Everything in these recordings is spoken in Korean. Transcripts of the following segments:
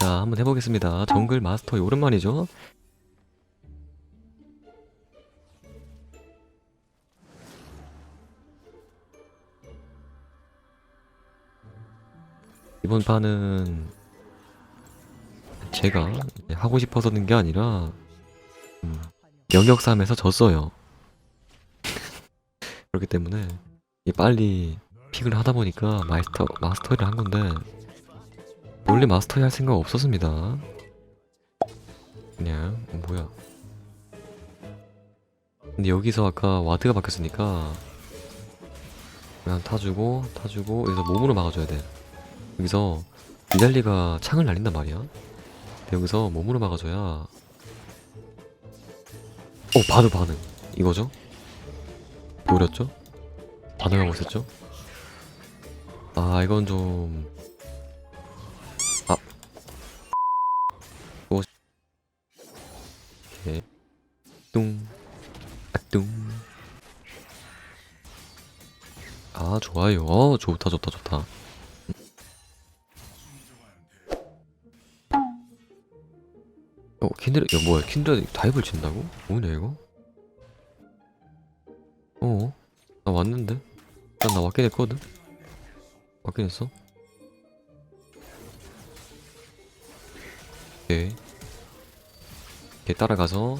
자, 한번 해보겠습니다. 정글 마스터 오랜만이죠? 이번 판은 제가 하고 싶어서 는 게 아니라 음, 영역 3에서 졌어요. 그렇기 때문에 이 빨리 픽을 하다 보니까 마스터 마스터를 한 건데 원래 마스터에 할 생각 없었습니다. 그냥 어, 뭐야? 근데 여기서 아까 와드가 바뀌었으니까 그냥 타주고 타주고 여기서 몸으로 막아줘야 돼. 여기서 이달리가 창을 날린단 말이야. 여기서 몸으로 막아줘야 어 반응 반응 이거죠? 노렸죠? 반응하고 있었죠? 아 이건 좀 아. 오. 오케이. 뚱. 아, 뚱. 아, 좋아요. 어, 좋다, 좋다, 좋다. 어, 킨드레, 야, 뭐야, 킨드레 다이브를 친다고? 뭐냐, 이거? 어, 나 왔는데? 난나 왔긴 했거든? 왔긴 했어? 오케이. 오케이, 따라가서.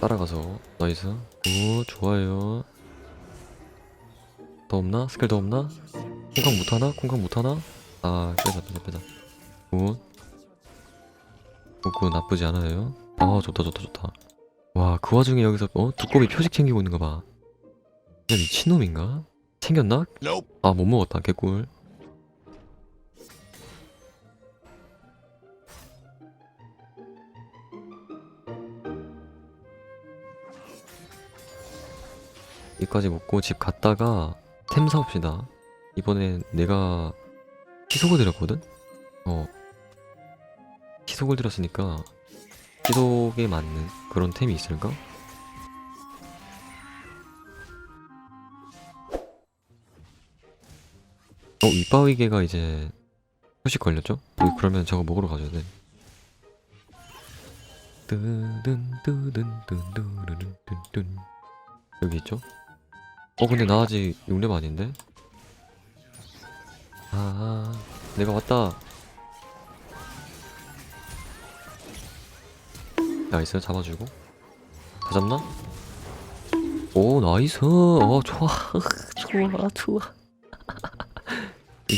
따라가서. 나이스. 오, 좋아요. 더 없나? 스킬 더 없나? 콩강 못하나? 콩강 못하나? 아, 빼자, 빼자, 빼자. 굿. 굿, 굿, 나쁘지 않아요. 아, 좋다, 좋다, 좋다. 와, 그 와중에 여기서, 어? 두꺼비 표식 챙기고 있는 거 봐. 진짜 미친놈인가? 챙겼나? 아, 못 먹었다, 개꿀. 여기까지 먹고 집 갔다가 템 사옵시다. 이번엔 내가 희속을 드렸거든? 어. 희속을 드렸으니까 희속에 맞는 그런 템이 있을까? 어, 이빠위개가 이제 표식 걸렸죠? 어, 그러면 저거 먹으러 가줘야 돼. 뜨든 뜨든 뜨든 뜨든 여기 있죠? 어 근데 나 아직 6렙 아닌데? 아 내가 왔다 나이스 잡아주고 다 잡나? 오 나이스 어 좋아 좋아 좋아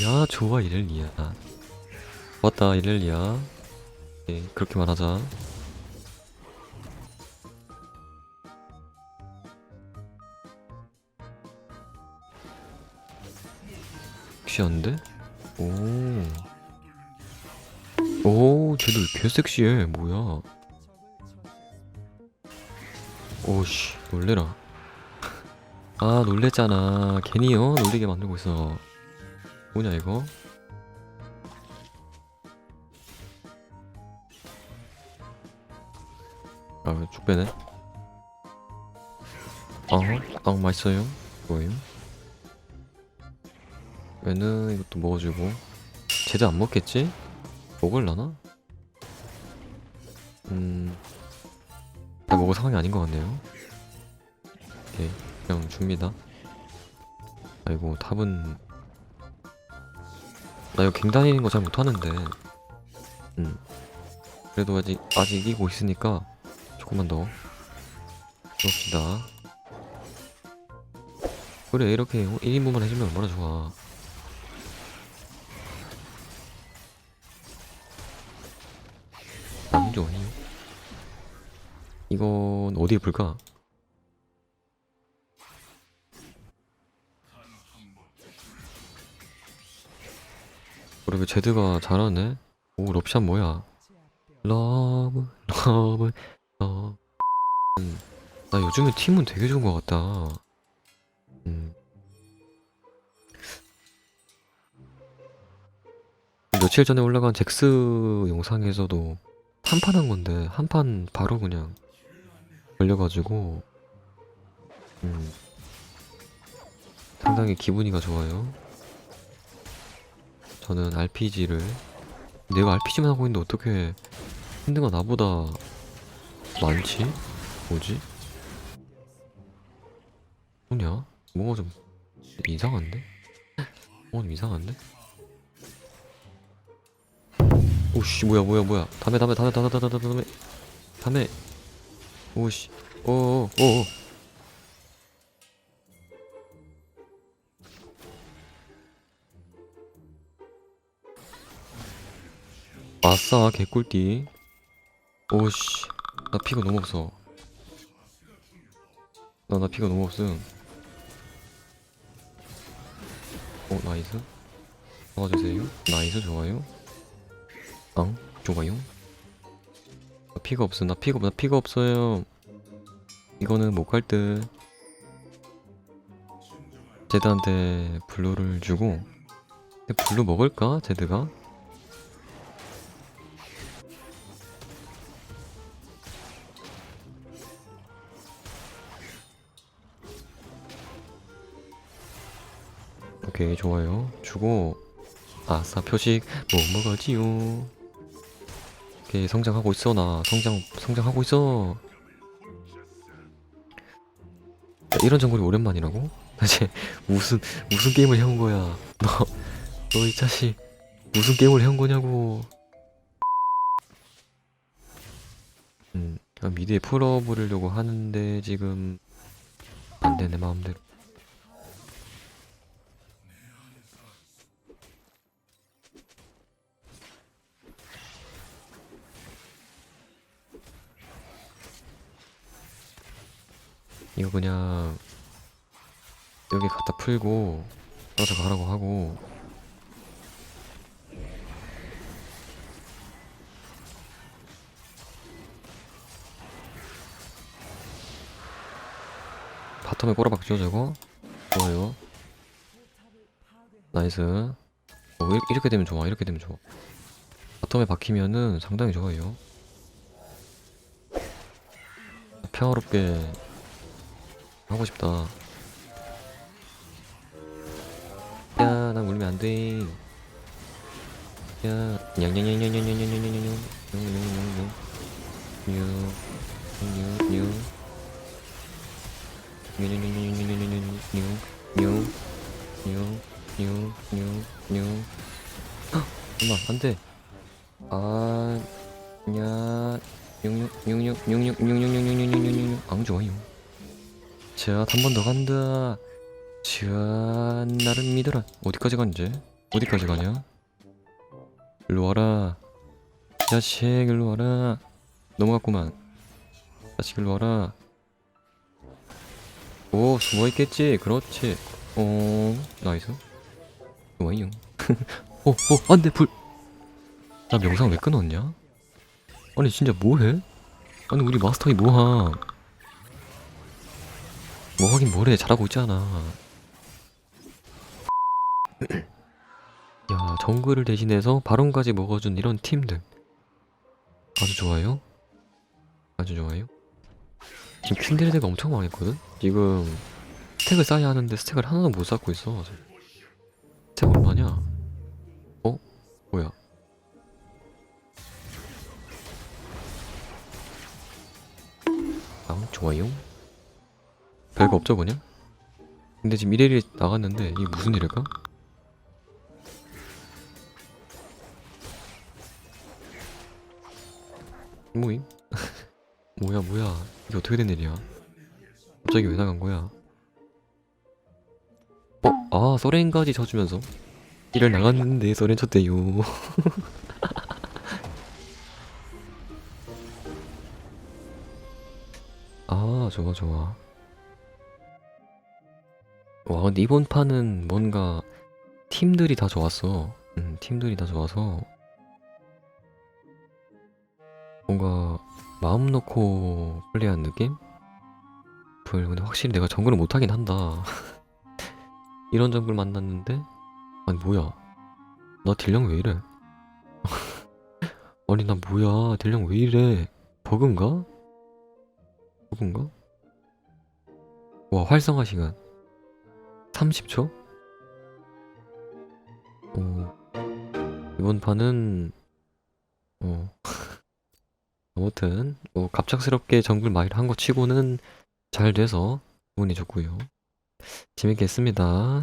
야 좋아 이렐리야 왔다 이렐리야 오케이 그렇게만 하자 섹시한데? 오. 오, 쟤들 개 섹시해. 뭐야. 오씨, 놀래라. 아, 놀랬잖아. 괜히, 어? 놀리게 만들고 있어. 뭐냐, 이거? 아, 왜쭉 빼네? 어, 아, 맛있어요. 뭐예요? 얘는 이것도 먹어주고 쟤도 안 먹겠지? 먹을라나? 음... 다 먹을 상황이 아닌 것 같네요. 오케이 그냥 줍니다 아이고 탑은. 나 이거 갱 다니는 거 잘 못하는데. 음. 그래도 아직 아직 이기고 있으니까 조금만 더. 해봅시다. 그래 이렇게 1인분만 해주면 얼마나 좋아. 남조니 이건 어디에 불까? 그러게 제드가 잘하네 오 럽샷 뭐야 러브 러브 러브 음, 나 요즘에 팀은 되게 좋은 것 같다 음. 며칠 전에 올라간 잭스 영상에서도 한 판 한 건데 한 판 바로 그냥 걸려가지고 음, 상당히 기분이가 좋아요 저는 RPG를 내가 RPG만 하고 있는데 어떻게 힘든 건 나보다 많지? 뭐지? 뭐냐? 뭐가 좀 이상한데? 뭔가 좀 이상한데? 오씨 뭐야 뭐야 뭐야 담에 담에 담에 담에 담에 담에 담에 오씨. 어어어어 아싸 개꿀띠. 오씨. 나 피가 너무 없어. 나나 피가 너무 없음. 어 나이스? 도와주세요. 나이스 좋아요. 앙 좋아요. 나 피가 없어. 나 피가 나 피가 없어요. 이거는 못 갈 듯. 제드한테 블루를 주고. 근데 블루 먹을까? 제드가? 오케이 좋아요. 주고. 아싸 표식. 못 먹어지요 오케이 성장하고 있어 나 성장 성장하고 있어. 야, 이런 정글이 오랜만이라고? 대체 무슨 무슨 게임을 해온 거야? 너 너 이 자식 무슨 게임을 해온 거냐고. 음 아, 미드에 풀어버리려고 하는데 지금 안 되네 마음대로 이거 그냥 여기 갖다 풀고 떨어져 가라고 하고. 바텀에 꼬라박죠 저거? 좋아요. 나이스. 어, 이- 이렇게 되면 좋아 이렇게 되면 좋아. 바텀에 박히면은 상당히 좋아요. 평화롭게 하고 싶다. 야, 나 물면 안 돼. 야, 냥냥냥냥냥냥냥냥냥냥, 냥냥냥냥, 냥, 냥, 냥냥냥냥냥냥냥, 냥, 냥, 냥, 냥, 냥. 헉, 엄마 안 돼. 아, 냐, 냥냥냥냥냥냥냥냥냥냥냥냥, 안 좋아요. 자, 한 번 더 간다. 자, 나를 믿어라. 어디까지 간지? 어디까지 가냐? 일로 와라. 자식, 일로 와라. 넘어갔구만. 자식, 일로 와라. 오, 숨어있겠지. 그렇지. 어, 나이스. 좋아요. 어, 어, 안 돼, 불. 나 영상 왜 끊었냐? 아니, 진짜 뭐해? 아니, 우리 마스터이 뭐함? 뭐 하긴 뭐래 잘하고 있잖아. 야 정글을 대신해서 바론까지 먹어준 이런 팀들. 아주 좋아요? 아주 좋아요? 지금 퀸드레드가 엄청 망했거든? 지금 스택을 쌓아야 하는데 스택을 하나도 못 쌓고 있어 스택 얼마냐? 어? 뭐야? 아 좋아요 별거 없죠 그냥? 근데 지금 이래리 나갔는데 이게 무슨 일일까? 뭐임? 뭐야 뭐야 이게 어떻게 된 일이야? 갑자기 왜 나간 거야? 어? 아 소렌까지 쳐주면서 일을 나갔는데 소렌 쳤대요 아 좋아 좋아 와 근데 이번 판은 뭔가 팀들이 다 좋았어. 음 팀들이 다 좋아서. 뭔가 마음 놓고 플레이한 느낌? 불 근데 확실히 내가 정글을 못하긴 한다. 이런 정글 만났는데? 아니 뭐야? 나 딜량 왜 이래? 아니 나 뭐야? 딜량 왜 이래? 버그인가? 버그인가? 와 활성화 시간 30초? 오 이번 판은 어 아무튼 뭐 갑작스럽게 정글 마이를 한 거 치고는 잘 돼서 기분이 좋고요. 재밌게 했습니다